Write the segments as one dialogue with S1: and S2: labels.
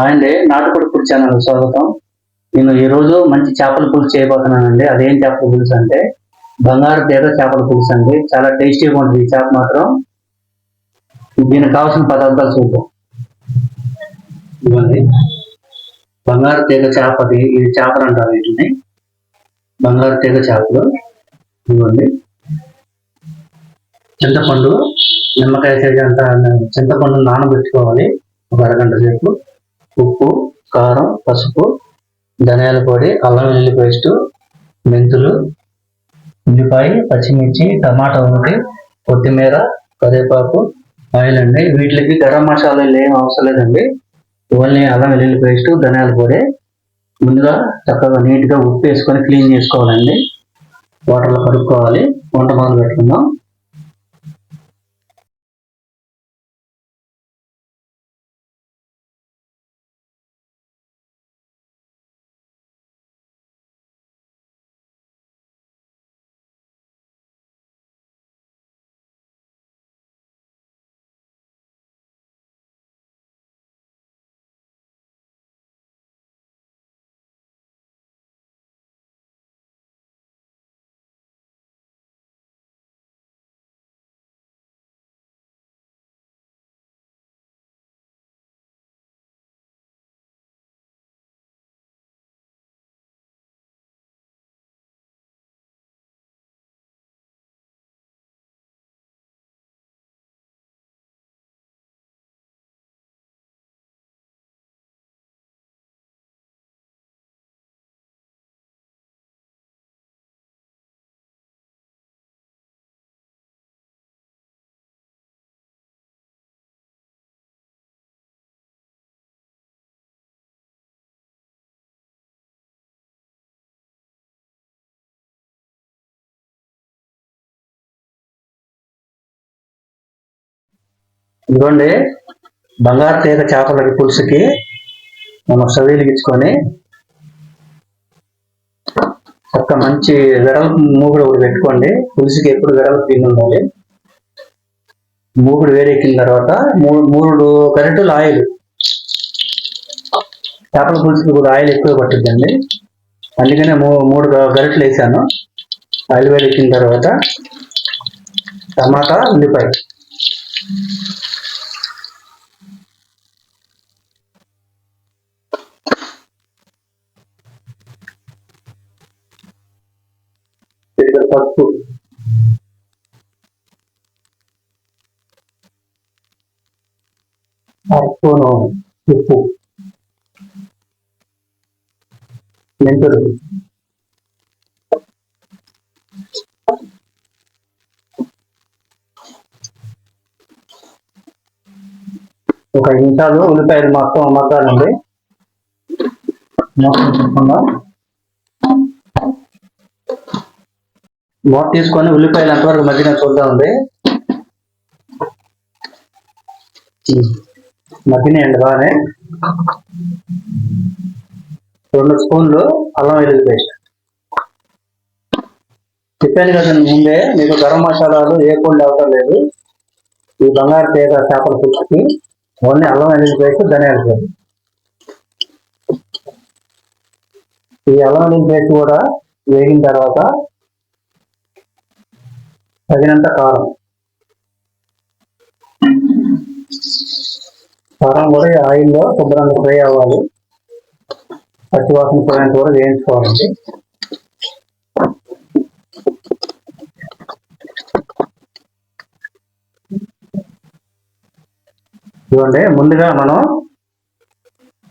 S1: అండి నాటుకోడి food channel స్వాగతం. నేను ఈరోజు మంచి చేపల పులుసు చేయబోతున్నానండి. అదేం చేపల పులుసు అంటే బంగారు తీగ చేపల పులుసు అండి. చాలా టేస్టీగా ఉంటుంది ఈ చేప మాత్రం. దీనికి కావాల్సిన పదార్థాలు చూద్దాం. ఇవ్వండి బంగారు తీగ చేపది ఇది చేపలు అంటారు వీటిని. బంగారు తీగ చేపలు. ఇవ్వండి చింతపండు నిమ్మకాయ సైజ్ అంత చింతపండు నానబెట్టుకోవాలి. ఒక అరగంట సేపు. ఉప్పు కారం పసుపు ధనియాల పొడి అల్లం వెల్లుల్లి పేస్ట్ మెంతులు ఉల్లిపాయ పచ్చిమిర్చి టమాటా ఒకటి కొత్తిమీర కరివేపాకు ఆయిల్ అండి వీటికి గరం మసాలాలు ఏం అవసరం లేదండి. ఓన్లీ అల్లం వెల్లుల్లి పేస్ట్ ధనియాల పొడి. ముందుగా చక్కగా నీట్గా ఉప్పు వేసుకొని క్లీన్ చేసుకోవాలండి. వాటర్లో కడుక్కోవాలి. వంట మొదలు పెట్టుకుందాం ఇదిగోండి బంగారు తీగ చేపల పులుసుకి మనం స్టవ్ వెలిగించుకొని ఒక్క మంచి వెడల్పు మూగుడు ఒకటి పెట్టుకోండి. పులుసుకి ఎప్పుడు వెడల్పు తిని ఉండాలి. మూగుడు వేడెక్కిన తర్వాత మూడు మూడు గరిటెలు ఆయిల్ చేపల పులుసుకి కూడా ఆయిల్ ఎక్కువ పట్టుద్దండి. అందుకనే మూ మూడు గ- గరిటెలు వేసాను. ఆయిల్ వేడెక్కిన తర్వాత టమాటా ఉల్లిపాయ. చిటికెడు పసుపు అర స్పూను ఉప్పు మెంతులు ఒక ఐదు నిమిషాలు ఉల్లిపాయలు మొత్తం మగ్గాలండి మొత్తం మూత తీసుకొని ఉల్లిపాయలు ఎంతవరకు ఉంది? చూద్దామండి మగ్గినాయండి బాగానే. రెండు స్పూన్లు అల్లం వెల్లుల్లి పేస్ట్. చెప్పాను కదండి ముందే మీకు గరం మసాలాలు ఏ పొడి అవసరం లేదు. ఈ బంగారు తీగ చేపల పులుసుకి ఓన్లీ అల్లం వెల్లుల్లి పేస్ట్ ధనియాల పేస్ట్ ఈ అల్లం వెల్లుల్లి పేస్ట్ కూడా వేగిన తర్వాత తగినంత కారం. కారం కూడా ఆయిల్లో శుభ్రంగా ఫ్రై అవ్వాలి. పచ్చివాసన పోయేంత కూడా వేయించుకోవాలండి చూడండి ముందుగా మనం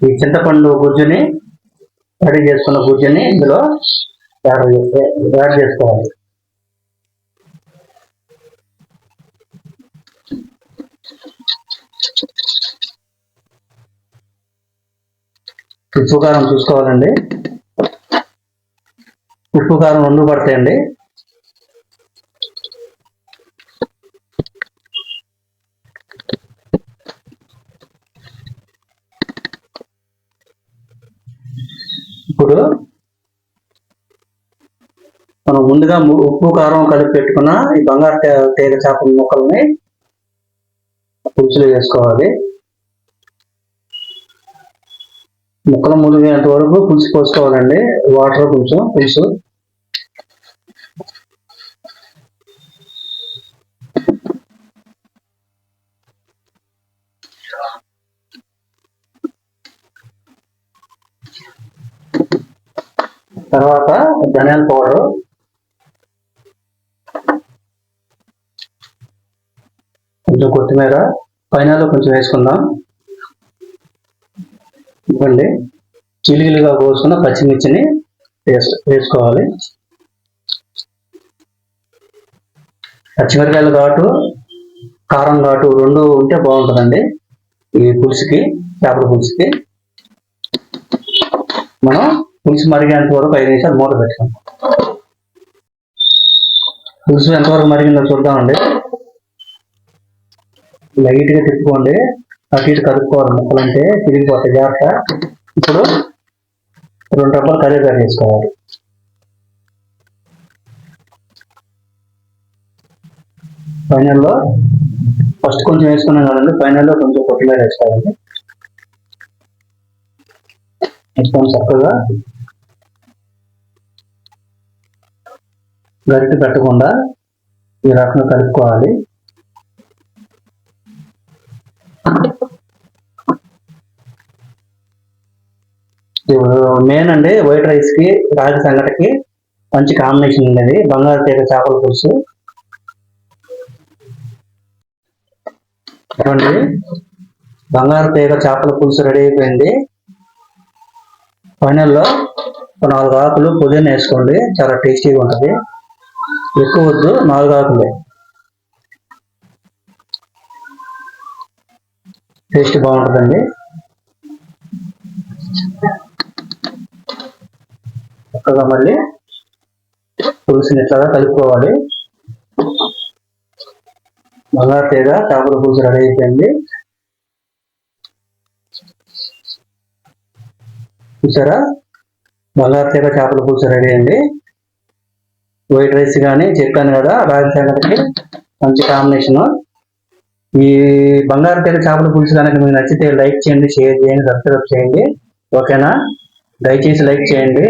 S1: ఈ చింతపండు గుజ్జుని రెడీ చేసుకున్న గుజ్జుని ఇందులో యాడ్ చేస్తే- యాడ్ చేసుకోవాలి. ఉప్పు కారం చూసుకోవాలండి. ఉప్పు కారం రెండు పడతాయండి. ఇప్పుడు మనం ముందుగా ఉప్పు కారం కలిపి పెట్టుకున్న ఈ బంగారు తే- తీగ చేపల ముక్కల్ని పులుసులు వేసుకోవాలి. ముక్కలు మునిగేంత వరకు పులుసు పోసుకోవాలండి. వాటర్ కొంచెం పులుసు. తర్వాత ధనియాల పౌడరు. కొంచెం కొత్తిమీర. పైన కొంచెం వేసుకుందాం. ఇవ్వండి. చిలిగిలిగా కోసుకున్న పచ్చిమిర్చిని వేసు వేసుకోవాలి. పచ్చిమిరకాయలు ఘాటు కారం ఘాటు రెండు ఉంటే బాగుంటుందండి. ఈ పులుసుకి చేపల పులుసుకి. మనం పులుసు మరిగేంత వరకు ఐదు నిమిషాలు మూత పెట్టుకుందాం. పులుసు ఎంతవరకు మరిగిందో చూద్దామండి. లైట్గా తిప్పుకోండి. అటు ఇటు కలుపుకోవాలి ముక్కలంటే తిరిగిపోతాయి జాగ్రత్త. ఇప్పుడు రెండు రబ్బలు కరివేపాకు వేసుకోవాలి ఫైనల్లో ఫస్ట్ కొంచెం వేసుకున్నాం కదండి ఫైనల్లో కొంచెం కొత్తిమీర వేసుకోవాలి. వేసుకొని చక్కగా గరిటె పెట్టకుండా ఈ రకంగా కలుపుకోవాలి. మెయిన్ అండి వైట్ రైస్కి రాగి సంగటికి మంచి కాంబినేషన్ ఉండేది. బంగారు తీగ చేపల పులుసు. చూడండి బంగారు తీగ చేపల పులుసు రెడీ అయిపోయింది. ఫైనల్లో ఒక నాలుగు ఆకులు పుదీనా వేసుకోండి. చాలా టేస్టీగా ఉంటుంది. ఎక్కువ వద్దు నాలుగు ఆకులే. టేస్ట్ బాగుంటుందండి. చక్కగా మళ్ళీ? పులుసుని ఇట్లాగా కలుపుకోవాలి? బంగారు తీగ చేపల పులుసు రెడీ అయిపోయింది. చూసారా? బంగారు తీగ చేపల పులుసు రెడీ అయింది. వైట్ రైస్ కానీ చెప్పాను కదా రాగి మంచి కాంబినేషన్. ఈ బంగారు తీగ చేపల పులుసు కనుక మీకు నచ్చితే లైక్ చేయండి షేర్ చేయండి సబ్స్క్రైబ్ చేయండి. ఓకేనా? దయచేసి లైక్ చేయండి.